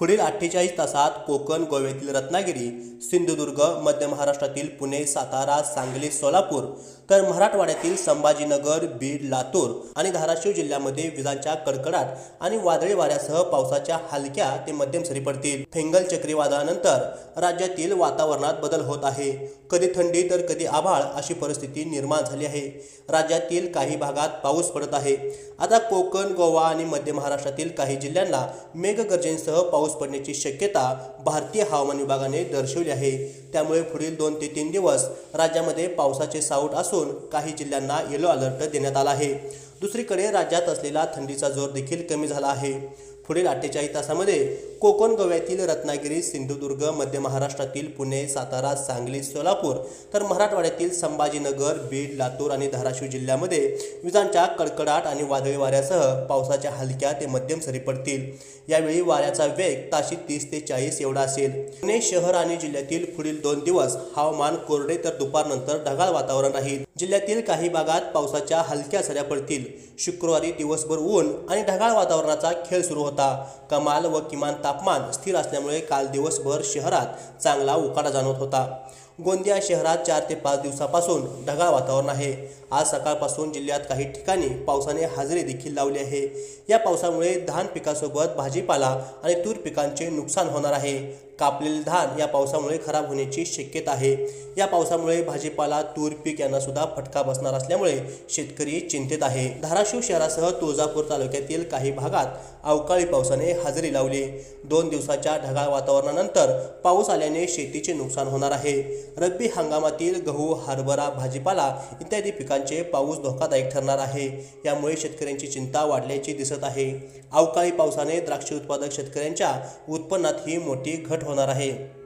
पुढील अठ्ठेचाळीस तासात कोकण गोव्यातील रत्नागिरी सिंधुदुर्ग मध्य महाराष्ट्रातील पुणे सातारा सांगली सोलापूर तर मराठवाड्यातील संभाजीनगर बीड लातूर आणि धाराशिव जिल्ह्यामध्ये विजांच्या कडकडाट आणि वादळी वाऱ्यासह पावसाच्या हलक्या ते मध्यम सरी पडतील. फेंगल चक्रीवादळानंतर राज्यातील वातावरणात बदल होत आहे. कधी थंडी तर कधी आभाळ अशी परिस्थिती निर्माण झाली आहे. राज्यातील काही भागात पाऊस पडत आहे. आता कोकण गोवा आणि मध्य महाराष्ट्रातील काही जिल्ह्यांना मेघगर्जनेसह पाऊस पाऊस पडण्याची शक्यता भारतीय हवामान विभागाने दर्शवली आहे. त्यामुळे पुढील दोन ते तीन दिवस राज्यामध्ये पावसाचे सावट असून काही जिल्ह्यांना येलो अलर्ट देण्यात आला आहे. दुसरीकडे राज्यात असलेला थंडीचा जोर देखील कमी झाला आहे. पुढील अठ्ठेचाळीस तासामध्ये कोकण गोव्यातील रत्नागिरी सिंधुदुर्ग मध्य महाराष्ट्रातील पुणे सातारा सांगली सोलापूर तर मराठवाड्यातील संभाजीनगर बीड लातूर आणि धाराशिव जिल्ह्यामध्ये विजांच्या कडकडाट आणि वादळी वाऱ्यासह पावसाच्या हलक्या ते मध्यम सरी पडतील. यावेळी वाऱ्याचा वेग ताशी तीस ते चाळीस एवढा असेल. पुणे शहर आणि जिल्ह्यातील पुढील दोन दिवस हवामान कोरडे तर दुपारनंतर ढगाळ वातावरण राहील. जिल्ह्यातील काही भागात पावसाच्या हलक्या सऱ्या पडतील. शुक्रवारी दिवसभर ऊन आणि ढगाळ वातावरणाचा खेळ सुरू होता. कमाल व किमान तापमान स्थिर असल्यामुळे काल दिवसभर शहरात चांगला उकाडा जाणवत होता. गोंदिया शहरात चार ते पाच दिवसापासून ढगाळ वातावरण आहे. आज सकाळपासून जिल्ह्यात काही ठिकाणी पावसाने हजेरी देखील लावली आहे. या पावसामुळे धान पिकासोबत भाजीपाला आणि तूर पिकांचे नुकसान होणार आहे. कापलेले धान या पावसामुळे खराब होण्याची शक्यता आहे. या पावसामुळे भाजीपाला तूर पीक यांना सुद्धा फटका बसणार असल्यामुळे शेतकरी चिंतेत आहे. धाराशिव शहरासह तुळजापूर तालुक्यातील काही भागात अवकाळी पावसाने हजेरी लावली. दोन दिवसाच्या ढगाळ वातावरणानंतर पाऊस आल्याने शेतीचे नुकसान होणार आहे. रब्बी हंगामातील गहू हरभरा भाजीपाला इत्यादी पिकांचे पाऊस धोकादायक ठरणार आहे. यामुळे शेतकऱ्यांची चिंता वाढल्याची दिसत आहे. अवकाळी पावसाने द्राक्ष उत्पादक शेतकऱ्यांच्या उत्पन्नात ही मोठी घट होणार आहे.